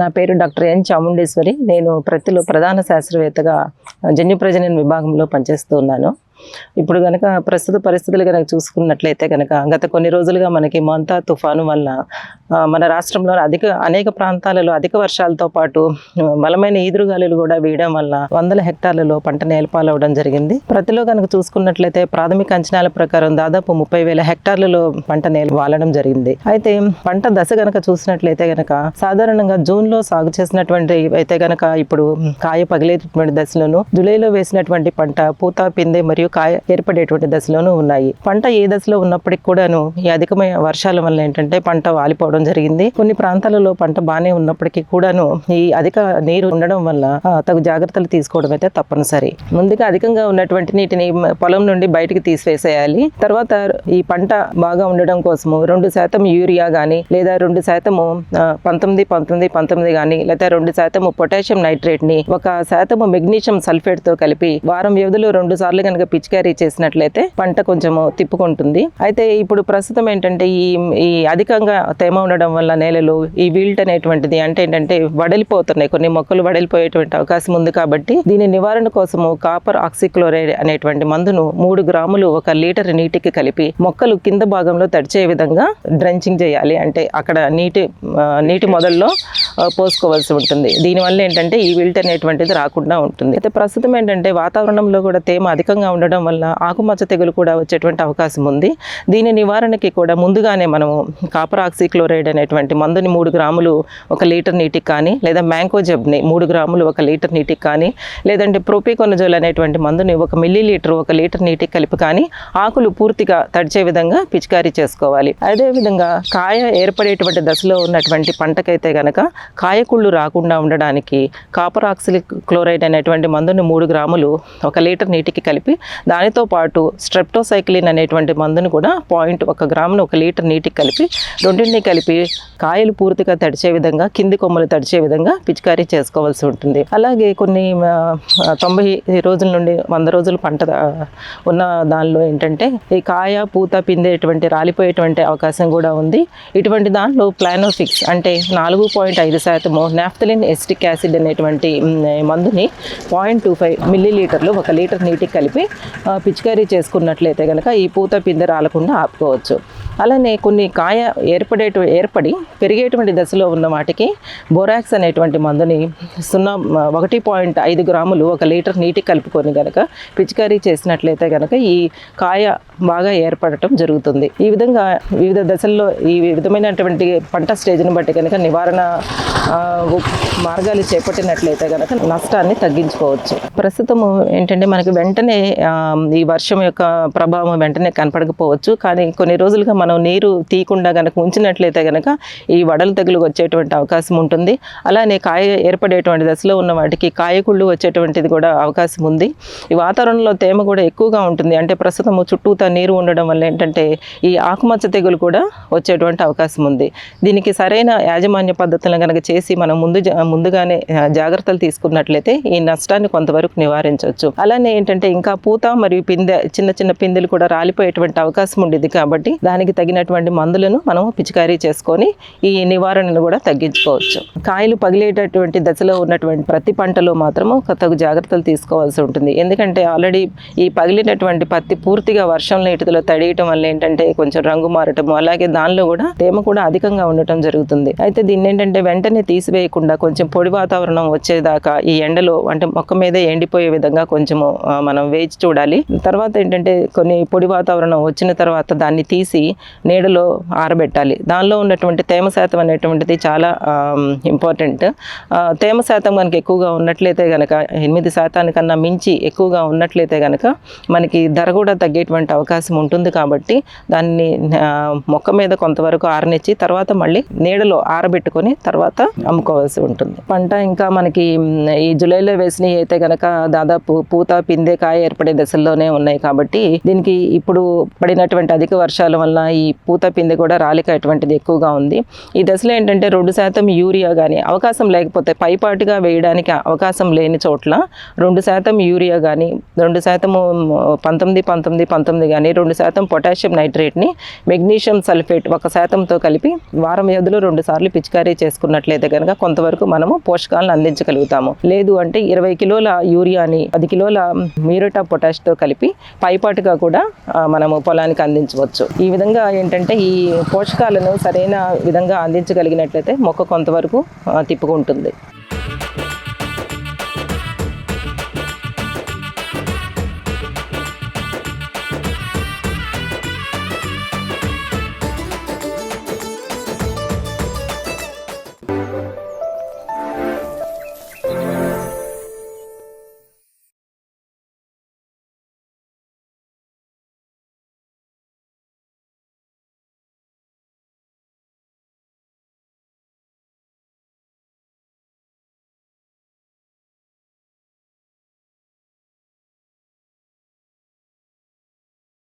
నా పేరు doctor N Chamundeshwari. నేను ప్రతిలో ప్రధాన శాస్త్రవేత్తగా జన్యు ప్రజనన విభాగంలో పనిచేస్తూ ఉన్నాను. ఇప్పుడు కనుక ప్రస్తుత పరిస్థితులు కనుక చూసుకున్నట్లయితే కనుక గత కొన్ని రోజులుగా మనకి మొంతా తుఫాను వల్ల మన రాష్ట్రంలో అధిక అనేక ప్రాంతాలలో అధిక వర్షాలతో పాటు బలమైన ఈదురుగాలులు కూడా వేయడం వల్ల వందల హెక్టార్లలో పంట నేలపాలవడం జరిగింది. ప్రతిలో కనుక చూసుకున్నట్లయితే ప్రాథమిక అంచనాల ప్రకారం దాదాపు ముప్పై వేల హెక్టార్లలో పంట నేల వాలడం జరిగింది. అయితే పంట దశ గనక చూసినట్లయితే గనక సాధారణంగా జూన్లో సాగు చేసినటువంటి అయితే గనక ఇప్పుడు కాయ పగిలేటటువంటి దశలోను జూలైలో వేసినటువంటి పంట పూత పిందె మరియు కాయ ఏర్పడేటువంటి దశలోనూ ఉన్నాయి. పంట ఏ దశలో ఉన్నప్పటికీ కూడాను ఈ అధికమైన వర్షాల వల్ల ఏంటంటే పంట వాలిపోవడం జరిగింది. కొన్ని ప్రాంతాలలో పంట బాగానే ఉన్నప్పటికీ కూడాను ఈ అధిక నీరు ఉండడం వల్ల తగు జాగ్రత్తలు తీసుకోవడం అయితే తప్పనిసరి. ముందుగా అధికంగా ఉన్నటువంటి నీటిని పొలం నుండి బయటికి తీసివేసేయాలి. తర్వాత ఈ పంట బాగా ఉండడం కోసము రెండు శాతం యూరియా కానీ లేదా రెండు శాతము పంతొమ్మిది పంతొమ్మిది పంతొమ్మిది కానీ లేదా రెండు శాతము పొటాషియం నైట్రేట్ని ఒక శాతము మెగ్నీషియం సల్ఫేట్తో కలిపి వారం వ్యవధిలో రెండు సార్లు కనుక పిచికారీ చేసినట్లయితే పంట కొంచెం తిప్పుకుంటుంది. అయితే ఇప్పుడు ప్రస్తుతం ఏంటంటే ఈ ఈ అధికంగా తేమ ఉండడం వల్ల నేలలు ఈ వీల్ట్ అనేటువంటిది అంటే ఏంటంటే వడలిపోతున్నాయి. కొన్ని మొక్కలు వడలిపోయేటువంటి అవకాశం ఉంది కాబట్టి దీని నివారణ కోసము కాపర్ ఆక్సిక్లోరైడ్ అనేటువంటి మందును మూడు గ్రాములు ఒక లీటర్ నీటికి కలిపి మొక్కలు కింద భాగంలో తడిచే విధంగా డ్రెంచింగ్ చేయాలి. అంటే అక్కడ నీటి నీటి మొదల్లో పోసుకోవాల్సి ఉంటుంది. దీనివల్ల ఏంటంటే ఈ విల్ట్ అనేటువంటిది రాకుండా ఉంటుంది. అయితే ప్రస్తుతం ఏంటంటే వాతావరణంలో కూడా తేమ అధికంగా ఉండడం వల్ల ఆకుమచ్చ తెగులు కూడా వచ్చేటువంటి అవకాశం ఉంది. దీని నివారణకి కూడా ముందుగానే మనము కాపర్ ఆక్సిక్లోరైడ్ అనేటువంటి మందుని మూడు గ్రాములు ఒక లీటర్ నీటికి కానీ లేదా మ్యాంకోజబ్ని మూడు గ్రాములు ఒక లీటర్ నీటికి కానీ లేదంటే ప్రోపికొనజోల్ అనేటువంటి మందుని ఒక మిల్లీ లీటర్ ఒక లీటర్ నీటికి కలిపి కానీ ఆకులు పూర్తిగా తడిచే విధంగా పిచికారీ చేసుకోవాలి. అదేవిధంగా కాయ ఏర్పడేటువంటి దశలో ఉన్నటువంటి పంటకైతే కనుక కాయకుళ్ళు రాకుండా ఉండడానికి కాపర్ ఆక్సిలిక్ క్లోరైడ్ అనేటువంటి మందుని మూడు గ్రాములు ఒక లీటర్ నీటికి కలిపి దానితో పాటు స్ట్రెప్టోసైక్లిన్ అనేటువంటి మందుని కూడా పాయింట్ ఒక గ్రామును ఒక లీటర్ నీటికి కలిపి రెండింటిని కలిపి కాయలు పూర్తిగా తడిచే విధంగా కింది కొమ్మలు తడిచే విధంగా పిచికారీ చేసుకోవాల్సి ఉంటుంది. అలాగే కొన్ని తొంభై రోజుల నుండి వంద రోజులు పంట ఉన్న దానిలో ఏంటంటే ఈ కాయ పూత పిందేటువంటి రాలిపోయేటువంటి అవకాశం కూడా ఉంది. ఇటువంటి దానిలో ప్లానోఫిక్స్ అంటే నాలుగు పాయింట్ ఐదు శాతము నాఫ్తలిన్ ఎస్టిక్ యాసిడ్ అనేటువంటి మందుని పాయింట్ టూ ఫైవ్ మిల్లీ లీటర్లు ఒక లీటర్ నీటికి కలిపి పిచికారీ చేసుకున్నట్లయితే కనుక ఈ పూత పిందె రాలకుండా ఆపుకోవచ్చు. అలానే కొన్ని కాయ ఏర్పడేట ఏర్పడి పెరిగేటువంటి దశలో ఉన్న వాటికి బోరాక్స్ అనేటువంటి మందుని సున్నా ఒకటి పాయింట్ ఐదు గ్రాములు ఒక లీటర్ నీటికి కలుపుకొని గనక పిచికారీ చేసినట్లయితే గనక ఈ కాయ బాగా ఏర్పడటం జరుగుతుంది. ఈ విధంగా వివిధ దశల్లో ఈ విధమైనటువంటి పంట స్టేజ్ని బట్టి కనుక నివారణ మార్గాలు చేపట్టినట్లయితే కనుక నష్టాన్ని తగ్గించుకోవచ్చు. ప్రస్తుతము ఏంటంటే మనకి వెంటనే ఈ వర్షం యొక్క ప్రభావం వెంటనే కనపడకపోవచ్చు. కానీ కొన్ని రోజులుగా మనం నీరు తీయకుండా కనుక ఉంచినట్లయితే కనుక ఈ వడలు తెగులు వచ్చేటువంటి అవకాశం ఉంటుంది. అలానే కాయ ఏర్పడేటువంటి దశలో ఉన్న వాటికి కాయకుళ్ళు వచ్చేటువంటిది కూడా అవకాశం ఉంది. ఈ వాతావరణంలో తేమ కూడా ఎక్కువగా ఉంటుంది. అంటే ప్రస్తుతం చుట్టూతా నీరు ఉండడం వల్ల ఏంటంటే ఈ ఆకుమచ్చ తెగులు కూడా వచ్చేటువంటి అవకాశం ఉంది. దీనికి సరైన యాజమాన్య పద్ధతులను కనుక చేసి మనం ముందు జా- ముందుగానే జాగ్రత్తలు తీసుకున్నట్లయితే ఈ నష్టాన్ని కొంతవరకు నివారించవచ్చు. అలానే ఏంటంటే ఇంకా పూత మరియు పిందె చిన్న చిన్న పిందెలు కూడా రాలిపోయేటువంటి అవకాశం ఉండేది కాబట్టి దానికి తగినటువంటి మందులను మనం పిచికారీ చేసుకొని ఈ నివారణను కూడా తగ్గించుకోవచ్చు. కాయలు పగిలేటటువంటి దశలో ఉన్నటువంటి ప్రతి పంటలో మాత్రము తగు జాగ్రత్తలు తీసుకోవాల్సి ఉంటుంది. ఎందుకంటే ఆల్రెడీ ఈ పగిలినటువంటి పత్తి పూర్తిగా వర్షం నీటిలో తడియటం వల్ల ఏంటంటే కొంచెం రంగు మారటము అలాగే దానిలో కూడా తేమ కూడా అధికంగా ఉండటం జరుగుతుంది. అయితే దీన్ని ఏంటంటే వెంటనే తీసివేయకుండా కొంచెం పొడి వాతావరణం వచ్చేదాకా ఈ ఎండలో అంటే మొక్క మీద ఎండిపోయే విధంగా కొంచెము మనం వేచి చూడాలి. తర్వాత ఏంటంటే కొన్ని పొడి వాతావరణం వచ్చిన తర్వాత దాన్ని తీసి నీడలో ఆరబెట్టాలి. దానిలో ఉన్నటువంటి తేమ శాతం అనేటువంటిది చాలా ఇంపార్టెంట్ తేమ శాతం మనకి ఎక్కువగా ఉన్నట్లయితే కనుక ఎనిమిది శాతానికన్నా మించి ఎక్కువగా ఉన్నట్లయితే కనుక మనకి ధర కూడా తగ్గేటువంటి అవకాశం ఉంటుంది కాబట్టి దాన్ని మొక్క మీద కొంతవరకు ఆరనిచ్చి తర్వాత మళ్ళీ నీడలో ఆరబెట్టుకొని తర్వాత అమ్ముకోవాల్సి ఉంటుంది. పంట ఇంకా మనకి ఈ జూలైలో వేసినవి అయితే కనుక దాదాపు పూత పిందె కాయ ఏర్పడే దశల్లోనే ఉన్నాయి కాబట్టి దీనికి ఇప్పుడు పడినటువంటి అధిక వర్షాల వల్ల ఈ పూత పిందె కూడా రాలిక అటువంటిది ఎక్కువగా ఉంది. ఈ దశలో ఏంటంటే రెండు శాతం యూరియా కానీ అవకాశం లేకపోతే పైపాటుగా వేయడానికి అవకాశం లేని చోట్ల రెండు శాతం యూరియా కానీ రెండు శాతము పంతొమ్మిది పంతొమ్మిది పంతొమ్మిది కానీ రెండు శాతం పొటాషియం నైట్రేట్ని మెగ్నీషియం సల్ఫేట్ ఒక శాతంతో కలిపి వారం వ్యవధిలో రెండు సార్లు పిచికారీ చేసుకున్నట్లయితే కనుక కొంతవరకు మనము పోషకాలను అందించగలుగుతాము. లేదు అంటే ఇరవై కిలోల యూరియాని పది కిలోల మీరటా పొటాష్తో కలిపి పైపాటుగా కూడా మనము పొలానికి అందించవచ్చు. ఈ విధంగా ఏంటంటే ఈ పోషకాలను సరైన విధంగా అందించగలిగినట్లయితే మొక్క కొంతవరకు తిప్పుకుంటుంది.